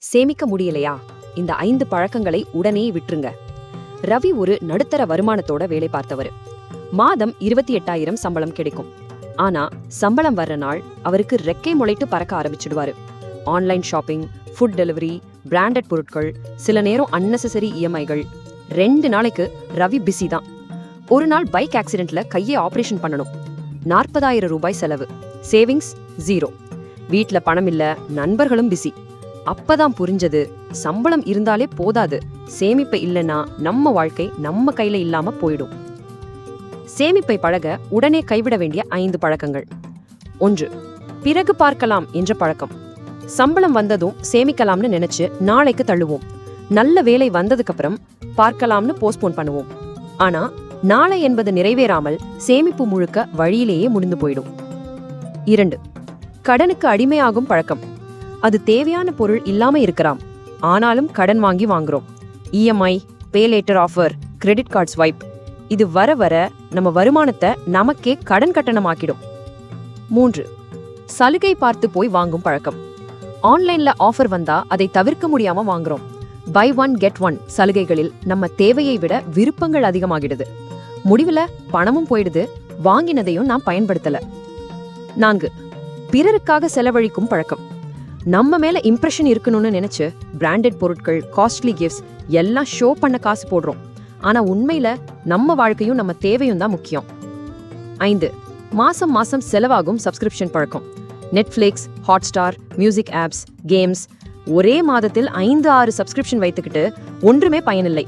சேமிக்க முடியலையா? இந்த ஐந்து பழக்கங்களை உடனே விட்டுருங்க. ரவி ஒரு நடுத்தர வருமானத்தோட வேலை பார்த்தவர். மாதம் இருபத்தி எட்டாயிரம் சம்பளம் கிடைக்கும். ஆனா சம்பளம் வர்ற நாள் அவருக்கு ரெக்கை முளைட்டு பறக்க ஆரம்பிச்சிடுவாரு. Online shopping food delivery branded பொருட்கள் சில நேரம் அன்னெசரி இஎம்ஐகள். ரெண்டு நாளைக்கு ரவி பிஸி தான். ஒரு நாள் பைக் ஆக்சிடென்ட்ல கையை ஆபரேஷன் பண்ணணும். நாற்பதாயிரம் ரூபாய் செலவு. Savings zero. வீட்டில் பணம் இல்ல நண்பர்களும் பிஸி. அப்பதான் புரிஞ்சது. சம்பளம் இருந்தாலே போதாது. சேமிப்பு இல்லைன்னா நம்ம வாழ்க்கை நம்ம கையில இல்லாம போயிடும். சேமிப்பை பழக உடனே கைவிட வேண்டிய ஐந்து பழக்கங்கள். ஒன்று பிறகு பார்க்கலாம் என்ற பழக்கம். சம்பளம் வந்ததும் சேமிக்கலாம்னு நினைச்சு நாளைக்கு தள்ளுவோம். நல்ல வேலை வந்ததுக்கு அப்புறம் பார்க்கலாம்னு போஸ்ட்போன் பண்ணுவோம். ஆனா நாளை என்பது நிறைவேறாமல் சேமிப்பு முழுக்க வழியிலேயே முடிந்து போயிடும். இரண்டு கடனுக்கு அடிமையாகும் பழக்கம். அது தேவையான பொருள் இல்லாம இருக்கலாம் ஆனாலும் கடன் வாங்கி வாங்குறோம். EMI pay later offer credit card swipe இது வர வர நம்ம வருமானத்தை நமக்கே கடன் கட்டணமாக்கிடும். மூன்று சலுகை பார்த்து போய் வாங்கும் பழக்கம். ஆன்லைன்ல ஆஃபர் வந்தா அதை தவிர்க்க முடியாம வாங்குறோம். பை ஒன் கெட் ஒன் சலுகைகளில் நம்ம தேவையை விட விருப்பங்கள் அதிகமாகிடுது. முடிவில் பணமும் போயிடுது. வாங்கினதையும் நாம் பயன்படுத்தல. நான்கு பிறருக்காக செலவழிக்கும் பழக்கம். நம்ம மேல இம்ப்ரெஷன் இருக்கணும்னு நினைச்சு பிராண்டட் பொருட்கள் காஸ்ட்லி கிஃப்ட்ஸ் எல்லாம் ஷோ பண்ண காசு போடுறோம். ஆனா உண்மையில நம்ம வாழ்க்கையும் நம்ம தேவையும் தான் முக்கியம். ஐந்து மாசம் மாசம் செலவாகும் சப்ஸ்கிரிப்ஷன் பழக்கம். Netflix Hotstar music apps games ஒரே மாதத்தில் ஐந்து ஆறு சப்ஸ்கிரிப்ஷன் வைத்துக்கிட்டு ஒன்றுமே பயனில்லை.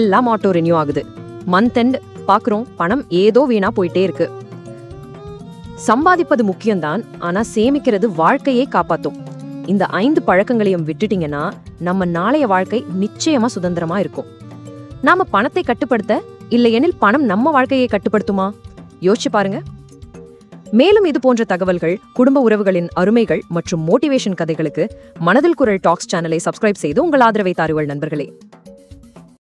எல்லாம் ஆட்டோ ரினியூ ஆகுது. மந்த் எண்ட் பாக்குறோம் பணம் ஏதோ வீணா போயிட்டே இருக்கு. சம்பாதிப்பது முக்கியம்தான் ஆனா சேமிக்கிறது வாழ்க்கையே காப்பாத்தும். இந்த ஐந்து பழக்கங்களையும் விட்டுட்டீங்கன்னா நம்ம நாளைய வாழ்க்கை நிச்சயமா சுதந்திரமா இருக்கும். நாம பணத்தை கட்டுப்படுத்த இல்லையெனில் பணம் நம்ம வாழ்க்கையை கட்டுப்படுத்துமா? யோசிச்சு பாருங்க. மேலும் இது போன்ற தகவல்கள் குடும்ப உறவுகளின் அருமைகள் மற்றும் மோட்டிவேஷன் கதைகளுக்கு மனதில் குரல் டாக்ஸ் சேனலை சப்ஸ்கிரைப் செய்து உங்கள் ஆதரவை தாருங்கள் நண்பர்களே.